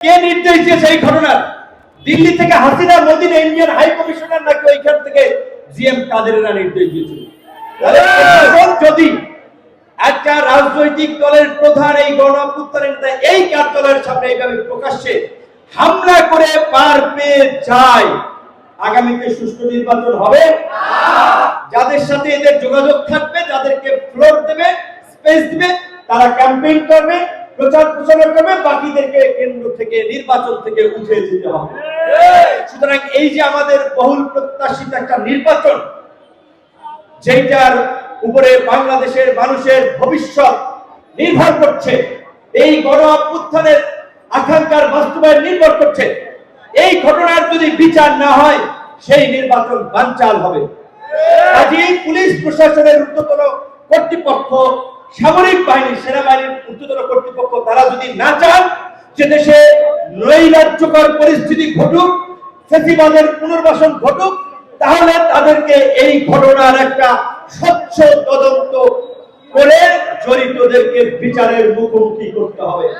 কে নির্দেশ দিয়েছে এই ঘটনার? দিল্লি থেকে হাসিনা মোদিন ইন্ডিয়ান হাই কমিশনার নাকি ওইখান থেকে জিএম কাদেরেরা নির্দেশ দিয়েছিল যদি একটা রাজনৈতিক দলের প্রধান এই গণঅভ্যুত্থানের নেতা এই কার্যালয়ের সামনে এইভাবে প্রকাশ্যে হামলা করে পার পেয়ে যায়, আগামীতে সুষ্ঠু নির্বাচন হবে। যাদের সাথে এদের যোগাযোগ থাকবে, যাদেরকে ফ্লোর দেবে স্পেস দিবে, তারা ক্যাম্পেইন করবে। প্রচার প্রচারণা করবে বাকিদেরকে কেন্দ্র থেকে, নির্বাচন থেকে উঠে যেতে হবে। সুতরাং এই যে আমাদের বহুল প্রত্যাশিত একটা নির্বাচন যেটার উপরে বাংলাদেশের মানুষের ভবিষ্যৎ নির্ভর করছে, এই গণ অভ্যুত্থানের আকাঙ্ক্ষার বাস্তবায়ন নির্ভর করছে, এই ঘটনার যদি বিচার না হয়, সেই নির্বাচন বানচাল হবে। কাজেই পুলিশ প্রশাসনের ঊর্ধ্বতন কর্তৃপক্ষ সামরিক বাহিনী সেনাবাহিনীর ঊর্ধ্বতন কর্তৃপক্ষ, তারা যদি না চান যে দেশে নৈরাজ্যকর পরিস্থিতি ঘটুক, ফেসিবাদের পুনর্বাসন ঘটুক, তাহলে তাদেরকে এই ঘটনার একটা স্বচ্ছ তদন্ত করে জড়িতদেরকে বিচারের মুখোমুখি করতে হবে।